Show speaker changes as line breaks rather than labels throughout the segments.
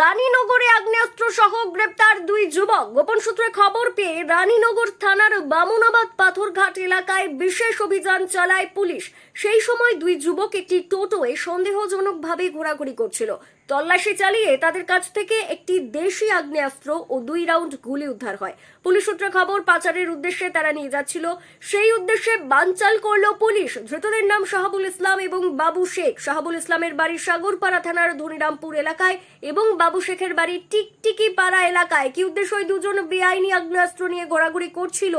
রানীনগরে আগ্নেয়াস্ত্র সহ গ্রেপ্তার দুই যুবক। গোপন সূত্রে খবর পেয়ে রানীনগর থানার বামুনাবাদ পাথরঘাট এলাকায় বিশেষ অভিযান চালায় পুলিশ। সেই সময় দুই যুবক একটি টোটোয় সন্দেহজনকভাবে ঘোরাঘুরি করছিল। তল্লাশি চালিয়ে তাদের কাছ থেকে একটি দেশি আগ্নেয়াস্ত্র ও দুই রাউন্ড গুলি উদ্ধার হয়। পুলিশ সূত্রে খবর, পাচারের উদ্দেশ্যে তারা নিয়ে যাচ্ছিল। সেই উদ্দেশ্যে বানচাল করল পুলিশ। ধৃতদের নাম শাহাবুল ইসলাম এবং বাবু শেখ। শাহাবুল ইসলামের বাড়ি সাগরপাড়া থানার ধনিরামপুর এলাকায় এবং বাবু শেখের বাড়ি টিকটিকি পাড়া এলাকায় কি উদ্দেশ্য ওই দুজন বেআইনি আগ্নেয়াস্ত্র নিয়ে ঘোরাঘুরি করছিল,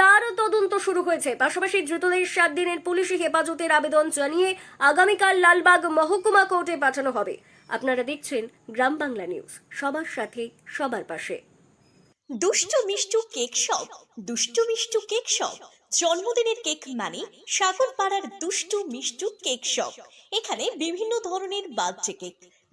তারও তদন্ত শুরু হয়েছে। পাশাপাশি ধৃতদের সাত দিনের পুলিশি হেফাজতের আবেদন জানিয়ে আগামীকাল লালবাগ মহকুমা কোর্টে পাঠানো হবে। আপনারা দেখছেন গ্রাম বাংলা নিউজ, সবার সাথে, সবার পাশে।
দুষ্টু মিষ্টু কেক শপ, দুষ্টু মিষ্টু কেক শপ। জন্মদিনের কেক মানে সাগর পাড়ার দুষ্টু মিষ্টু কেক শপ। এখানে বিভিন্ন ধরনের বার্থডে কেক